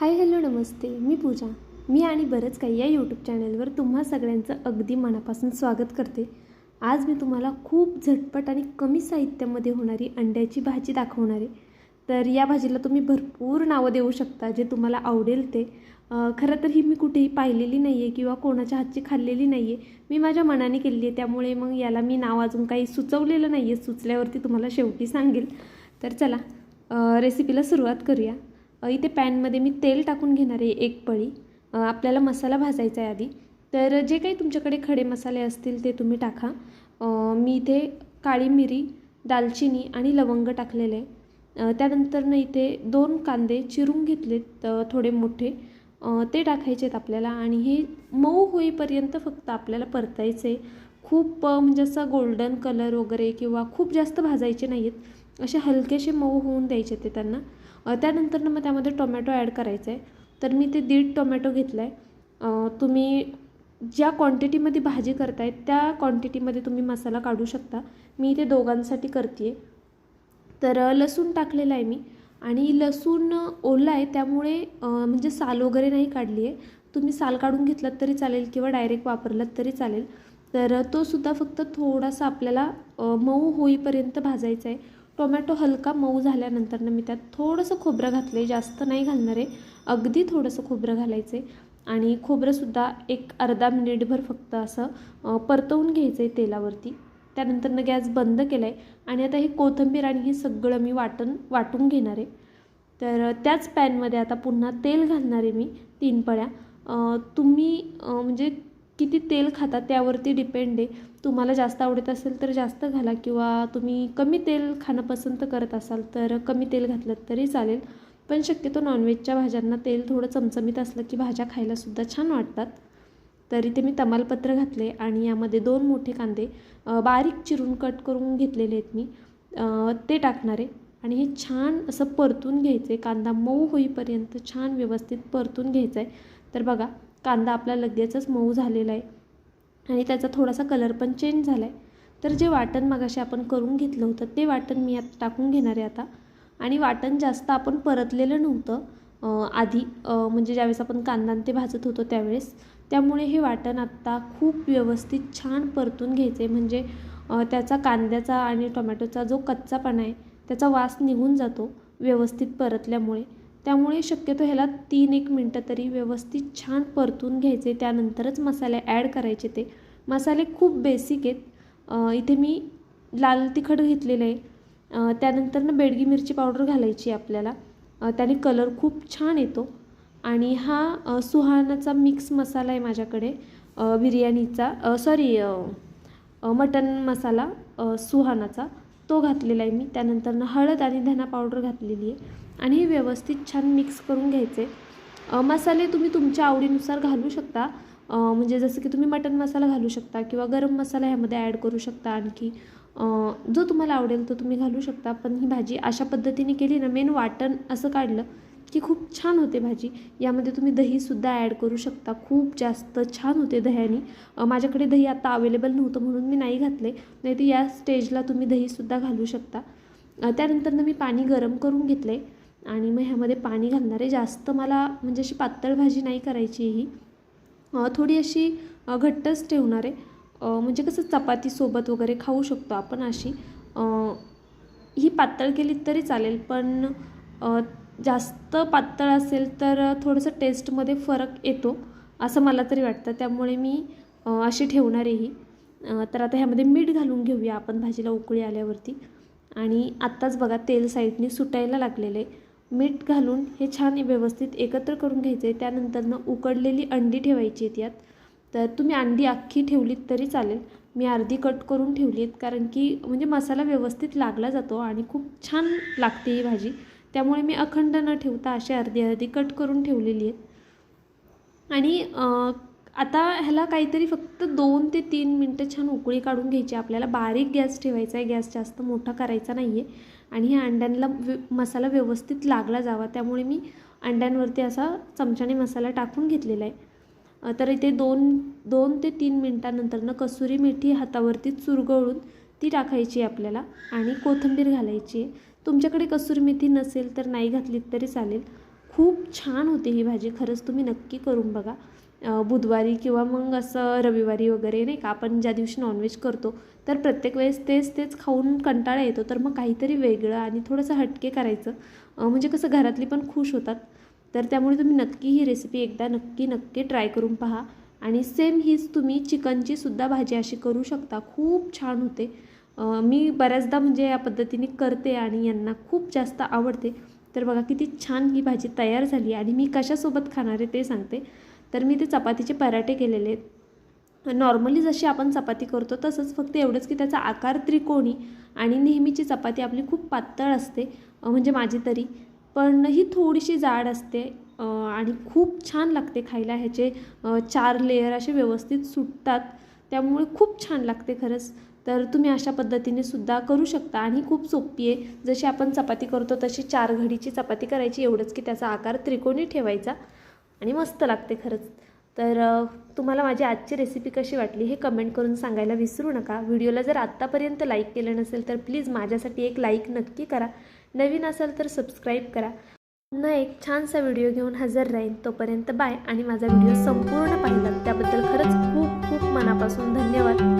Hi hello नमस्ते. मी पूजा. मी आणि बरंच काही या यूट्यूब चॅनलवर तुम्हा सगळ्यांचं अगदी मनापासून स्वागत करते. आज मी तुम्हाला खूप झटपट आणि कमी साहित्यामध्ये होणारी अंड्याची भाजी दाखवणार आहे. तर या भाजीला तुम्ही भरपूर नावं देऊ शकता जे तुम्हाला आवडेल ते. खरं तर ही मी कुठेही पाहिलेली नाही आहे किंवा कोणाच्या हातची खाल्लेली नाही आहे मी माझ्या मनाने केलेली आहे त्यामुळे मग याला मी नाव अजून काही सुचवलेलं नाही आहे सुचल्यावरती तुम्हाला शेवटी सांगेल. तर चला रेसिपीला सुरुवात करूया. इथे पॅनमध्ये मी तेल टाकून घेणार आहे एक पळी आपल्याला मसाला भाजायचा आहे आधी. तर जे काही तुमच्याकडे खडे मसाले असतील ते तुम्ही टाका. मी इथे काळी मिरी दालचिनी आणि लवंग टाकलेले त्यानंतरनं इथे दोन कांदे चिरून घेतलेत थोडे मोठे. ते टाकायचे आहेत आपल्याला आणि हे मऊ होईपर्यंत फक्त आपल्याला परतायचे. खूप म्हणजे असं गोल्डन कलर वगैरे किंवा खूप जास्त भाजायचे नाही आहेत असे हलकेसे मऊ होऊन द्यायचे ते त्यांना. अ, त्यानंतर मग त्यामध्ये टोमॅटो ॲड करायचा. आहे तर मी ते दीड टोमॅटो घेतला आहे तुम्ही ज्या क्वांटिटीमध्ये भाजी करताय त्या क्वांटिटीमध्ये तुम्ही मसाला काढू शकता. मी ते दोघांसाठी करते आहे तर लसूण टाकलेला आहे मी. आणि लसूण ओला आहे त्यामुळे म्हणजे साल वगैरे नाही काढली आहे. तुम्ही साल काढून घेतलात तरी चालेल किंवा डायरेक्ट वापरलात तरी चालेल. तर तो सुद्धा फक्त थोडासा आपल्याला मऊ होईपर्यंत भाजायचा आहे. टोमॅटो हलका मऊ झाल्यानंतर मी त्यात थोडंसं खोबरं घातलं आहे जास्त नाही घालणार आहे. अगदी थोडंसं खोबरं घालायचं आहे आणि खोबरंसुद्धा एक अर्धा मिनिटभर फक्त असं परतवून घ्यायचं आहे तेलावरती. त्यानंतरनं गॅस बंद केला आहे आणि आता हे कोथिंबीर आणि हे सगळं मी वाटण वाटून घेणार आहे. तर त्याच पॅनमध्ये आता पुन्हा तेल घालणार आहे मी तीन पळ्या. तुम्ही म्हणजे किती तेल खाता त्यावरती डिपेंड आहे. तुम्हाला जास्त आवडत असेल तर जास्त घाला किंवा तुम्ही कमी तेल खाणं पसंत करत असाल तर कमी तेल घातलं तरी चालेल. पण शक्यतो नॉनव्हेजच्या भाज्यांना तेल थोडं चमचमीत असलं की भाज्या खायलासुद्धा छान वाटतात. तर इथे मी तमालपत्र घातले आणि यामध्ये दोन मोठे कांदे बारीक चिरून कट करून घेतलेले आहेत मी. ते टाकणार आहे. आणि हे छान असं परतून घ्यायचं आहे कांदा मऊ होईपर्यंत छान व्यवस्थित परतून घ्यायचं आहे तर बघा कांदा आपला लगेचच मऊ झालेला आहे. आणि त्याचा थोडासा कलर पण चेंज झाला आहे तर जे वाटण मगाशी आपण करून घेतलं होतं ते वाटण मी आता टाकून घेणार आहे आता. आणि वाटण जास्त आपण परतलेलं नव्हतं. आधी म्हणजे ज्यावेळेस आपण कांदा आणि ते भाजत होतो त्यावेळेस. त्यामुळे हे वाटण आत्ता खूप व्यवस्थित छान परतून घ्यायचे म्हणजे त्याचा कांद्याचा आणि टोमॅटोचा जो कच्चापणा आहे त्याचा वास निघून जातो व्यवस्थित परतल्यामुळे. त्यामुळे शक्यतो ह्याला तीन एक मिनटं तरी व्यवस्थित छान परतून घ्यायचे. त्यानंतरच मसाले ॲड करायचे ते. मसाले खूप बेसिक आहेत. इथे मी लाल तिखट घेतलेलं आहे. त्यानंतरनं बेडगी मिरची पावडर घालायची आपल्याला. त्याने कलर खूप छान येतो. आणि हा सुहानाचा मिक्स मसाला आहे माझ्याकडे. बिर्याणीचा. सॉरी मटन मसाला सुहानाचा. तो घातलेला आहे मी. त्यानंतरनं हळद आणि धना पावडर घातलेली आहे. आणि हे व्यवस्थित छान मिक्स करून घ्यायचे. मसाले तुम्ही तुमच्या आवडीनुसार घालू शकता. म्हणजे जसं की तुम्ही मटन मसाला घालू शकता किंवा गरम मसाला ह्यामध्ये ॲड करू शकता आणखी. जो तुम्हाला आवडेल तो तुम्ही घालू शकता. पण ही भाजी अशा पद्धतीने केली ना मेन वाटण असं काढलं की खूप छान होते भाजी. यामध्ये तुम्ही दहीसुद्धा ॲड करू शकता. खूप जास्त छान होते दह्याने. माझ्याकडे दही आता अवेलेबल नव्हतं म्हणून मी नाही घातले. नाही तर या स्टेजला तुम्ही दहीसुद्धा घालू शकता. त्यानंतरनं मी पाणी गरम करून घेतले. आहे आणि मग ह्यामध्ये पाणी घालणार आहे. जास्त मला म्हणजे अशी पातळ भाजी नाही करायची ही. थोडी अशी घट्टच ठेवणार आहे. म्हणजे कसं चपातीसोबत वगैरे खाऊ शकतो आपण अशी. ही पातळ केली तरी चालेल पण जास्त पातळ असेल तर थोडंसं टेस्टमध्ये फरक येतो असं मला तरी वाटतं. त्यामुळे मी अशी ठेवणार आहे ही. तर आता ह्यामध्ये मीठ घालून घेऊया आपण भाजीला उकळी आल्यावरती. आणि आत्ताच बघा तेल साईडने सुटायला लागलेलं आहे. मीठ घालून हे छान व्यवस्थित एकत्र करून घ्यायचं. आहे त्यानंतरनं उकडलेली अंडी ठेवायची आहेत यात. तर तुम्ही अंडी अख्खी ठेवलीत तरी चालेल. मी अर्धी कट करून ठेवली आहेत कारण की म्हणजे मसाला व्यवस्थित लागला जातो आणि खूप छान लागते ही भाजी. त्यामुळे मी अखंड न ठेवता अशी अर्धी अर्धी कट करून ठेवलेली आहेत. आणि आता ह्याला काहीतरी फक्त दोन ते तीन मिनटं छान उकळी काढून घ्यायची. आपल्याला बारीक गॅस ठेवायचा आहे. गॅस जास्त मोठा करायचा नाही आहे आणि ह्या अंड्यांना व्य मसाला व्यवस्थित लागला जावा. त्यामुळे मी अंड्यांवरती असा चमच्याने मसाला टाकून घेतलेला आहे. तर इथे दोन दोन ते तीन मिनटानंतरनं कसुरी मेथी हातावरती चुरगळून ती टाकायची आहे आपल्याला आणि कोथिंबीर घालायची आहे. तुमच्याकडे कसुरी मेथी नसेल तर नाही घातलीत तरी चालेल. खूप छान होते ही भाजी. खरंच तुम्ही नक्की करून बघा. बुधवारी किंवा मग असं रविवारी वगैरे नाही का आपण ज्या दिवशी नॉनव्हेज करतो तर प्रत्येक वेळेस तेच तेच खाऊन कंटाळा येतो. तर मग काहीतरी वेगळं आणि थोडंसं हटके करायचं. म्हणजे कसं घरातली पण खुश होतात. तर त्यामुळे तुम्ही नक्की ही रेसिपी एकदा नक्की नक्की ट्राय करून पहा. आणि सेम हीच तुम्ही चिकनची सुद्धा भाजी अशी करू शकता. खूप छान होते. मी बऱ्याचदा म्हणजे या पद्धतीने करते आणि यांना खूप जास्त आवडते. तर बघा किती छान ही भाजी तयार झाली आणि मी कशासोबत खाणार आहे ते सांगते. तर मी ते चपातीचे पराठे केलेले आहेत. नॉर्मली जशी आपण चपाती करतो तसंच फक्त एवढंच की त्याचा आकार त्रिकोणी आणि नेहमीची चपाती आपली खूप पातळ असते म्हणजे माझी तरी. पण ही थोडीशी जाड असते आणि खूप छान लागते खायला. ह्याचे चार लेयर असे व्यवस्थित सुटतात. त्यामुळे खूप छान लागते खरंच. तर तुम्ही अशा पद्धतीने सुद्धा करू शकता आणि खूप सोपी आहे. जशी आपण चपाती करतो तशी चार घडीची चपाती करायची एवढंच की त्याचा आकार त्रिकोणी ठेवायचा. आणि मस्त लागते खरंच. तर तुम्हाला माझी आजची रेसिपी कशी वाटली हे कमेंट करून सांगायला विसरू नका. व्हिडिओला जर आत्तापर्यंत लाईक केलं नसेल तर प्लीज माझ्यासाठी एक लाईक नक्की करा. नवीन असाल तर सबस्क्राईब करा. पुन्हा एक छानसा व्हिडिओ घेऊन हजर राहीन. तोपर्यंत बाय आणि माझा व्हिडिओ संपूर्ण पाहिला त्याबद्दल खरंच खूप खूप मनापासून धन्यवाद.